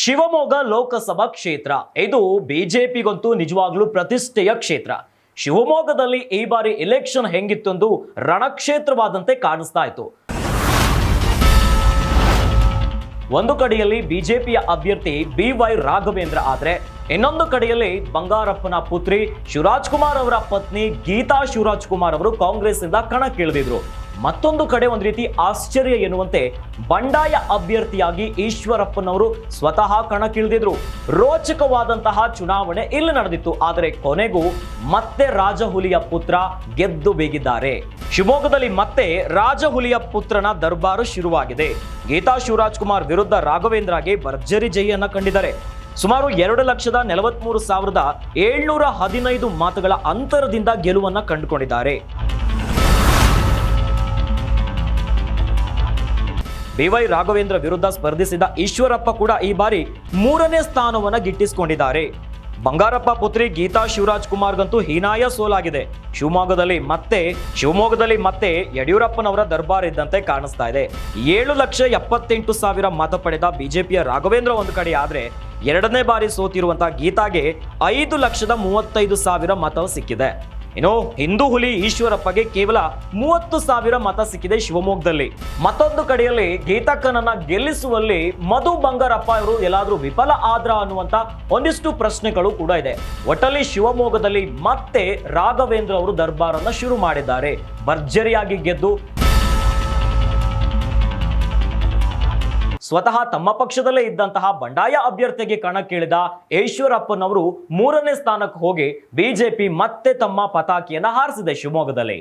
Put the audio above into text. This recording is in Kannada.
ಶಿವಮೊಗ್ಗ ಲೋಕಸಭಾ ಕ್ಷೇತ್ರ. ಇದು ಬಿಜೆಪಿಗಂತೂ ನಿಜವಾಗ್ಲೂ ಪ್ರತಿಷ್ಠೆಯ ಕ್ಷೇತ್ರ. ಶಿವಮೊಗ್ಗದಲ್ಲಿ ಈ ಬಾರಿ ಎಲೆಕ್ಷನ್ ಹೆಂಗಿತ್ತೊಂದು ರಣಕ್ಷೇತ್ರವಾದಂತೆ ಕಾಣಿಸ್ತಾ ಇತ್ತು. ಒಂದು ಕಡೆಯಲ್ಲಿ ಬಿಜೆಪಿಯ ಅಭ್ಯರ್ಥಿ ಬಿ ವೈ ರಾಘವೇಂದ್ರ ಆದರೆ, ಇನ್ನೊಂದು ಕಡೆಯಲ್ಲಿ ಬಂಗಾರಪ್ಪನ ಪುತ್ರಿ ಶಿವರಾಜ್ ಕುಮಾರ್ ಅವರ ಪತ್ನಿ ಗೀತಾ ಶಿವರಾಜ್ ಕುಮಾರ್ ಅವರು ಕಾಂಗ್ರೆಸ್ ಇಂದ ಕಣಕ್ಕಿಳಿದಿದ್ರು. ಮತ್ತೊಂದು ಕಡೆ ಒಂದು ರೀತಿ ಆಶ್ಚರ್ಯ ಎನ್ನುವಂತೆ ಬಂಡಾಯ ಅಭ್ಯರ್ಥಿಯಾಗಿ ಈಶ್ವರಪ್ಪನವರು ಸ್ವತಃ ಕಣಕ್ಕಿಳಿದಿದ್ರು. ರೋಚಕವಾದಂತಹ ಚುನಾವಣೆ ಇಲ್ಲಿ ನಡೆದಿತ್ತು. ಆದರೆ ಕೊನೆಗೂ ಮತ್ತೆ ರಾಜಹುಲಿಯ ಪುತ್ರ ಗೆದ್ದು ಬೀಗಿದ್ದಾರೆ. ಶಿವಮೊಗ್ಗದಲ್ಲಿ ಮತ್ತೆ ರಾಜಹುಲಿಯ ಪುತ್ರನ ದರ್ಬಾರು ಶುರುವಾಗಿದೆ. ಗೀತಾ ಶಿವರಾಜ್ಕುಮಾರ್ ವಿರುದ್ಧ ರಾಘವೇಂದ್ರಗೆ ಭರ್ಜರಿ ಜೈಯನ್ನ ಕಂಡಿದ್ದಾರೆ. ಸುಮಾರು ಎರಡು ಲಕ್ಷದ ನಲವತ್ಮೂರು ಸಾವಿರದ ಏಳ್ನೂರ ಹದಿನೈದು ಮಾತುಗಳ ಅಂತರದಿಂದ ಗೆಲುವನ್ನ ಕಂಡುಕೊಂಡಿದ್ದಾರೆ. ಬಿವೈ ರಾಘವೇಂದ್ರ ವಿರುದ್ಧ ಸ್ಪರ್ಧಿಸಿದ ಈಶ್ವರಪ್ಪ ಕೂಡ ಈ ಬಾರಿ ಮೂರನೇ ಸ್ಥಾನವನ್ನು ಗಿಟ್ಟಿಸಿಕೊಂಡಿದ್ದಾರೆ. ಬಂಗಾರಪ್ಪ ಪುತ್ರಿ ಗೀತಾ ಶಿವರಾಜ್ ಕುಮಾರ್ಗಂತೂ ಹೀನಾಯ ಸೋಲಾಗಿದೆ. ಶಿವಮೊಗ್ಗದಲ್ಲಿ ಮತ್ತೆ ಶಿವಮೊಗ್ಗದಲ್ಲಿ ಮತ್ತೆ ಯಡಿಯೂರಪ್ಪನವರ ದರ್ಬಾರ್ ಇದ್ದಂತೆ ಕಾಣಿಸ್ತಾ ಇದೆ. ಏಳು ಲಕ್ಷ ಎಪ್ಪತ್ತೆಂಟು ಸಾವಿರ ಮತ ಪಡೆದ ಬಿಜೆಪಿಯ ರಾಘವೇಂದ್ರ ಒಂದು ಕಡೆ ಆದರೆ ಎರಡನೇ ಬಾರಿ ಸೋತಿರುವಂತಹ ಗೀತಾಗೆ ಐದು ಲಕ್ಷದ ಮೂವತ್ತೈದು ಸಾವಿರ ಮತ ಸಿಕ್ಕಿದೆ. ಇನ್ನು ಹಿಂದೂ ಹುಲಿ ಈಶ್ವರಪ್ಪಗೆ ಕೇವಲ ಮೂವತ್ತು ಸಾವಿರ ಮತ ಸಿಕ್ಕಿದೆ ಶಿವಮೊಗ್ಗದಲ್ಲಿ. ಮತ್ತೊಂದು ಕಡೆಯಲ್ಲಿ ಗೀತಕ್ಕನನ್ನ ಗೆಲ್ಲಿಸುವಲ್ಲಿ ಮಧು ಬಂಗಾರಪ್ಪ ಅವರು ಎಲ್ಲಾದ್ರೂ ವಿಫಲ ಆದ್ರ ಅನ್ನುವಂತ ಒಂದಿಷ್ಟು ಪ್ರಶ್ನೆಗಳು ಕೂಡ ಇದೆ. ಒಟ್ಟಲ್ಲಿ ಶಿವಮೊಗ್ಗದಲ್ಲಿ ಮತ್ತೆ ರಾಘವೇಂದ್ರ ಅವರು ದರ್ಬಾರನ್ನ ಶುರು ಮಾಡಿದ್ದಾರೆ. ಭರ್ಜರಿಯಾಗಿ ಗೆದ್ದು ಸ್ವತಃ ತಮ್ಮ ಪಕ್ಷದಲ್ಲೇ ಇದ್ದಂತಹ ಬಂಡಾಯ ಅಭ್ಯರ್ಥಿಗೆ ಕಣಕ್ಕಿಳಿದ ಈಶ್ವರಪ್ಪನವರು ಮೂರನೇ ಸ್ಥಾನಕ್ಕೆ ಹೋಗಿ ಬಿಜೆಪಿ ಮತ್ತೆ ತಮ್ಮ ಪತಾಕಿಯನ್ನು ಹಾರಿಸಿದೆ ಶಿವಮೊಗ್ಗದಲ್ಲಿ.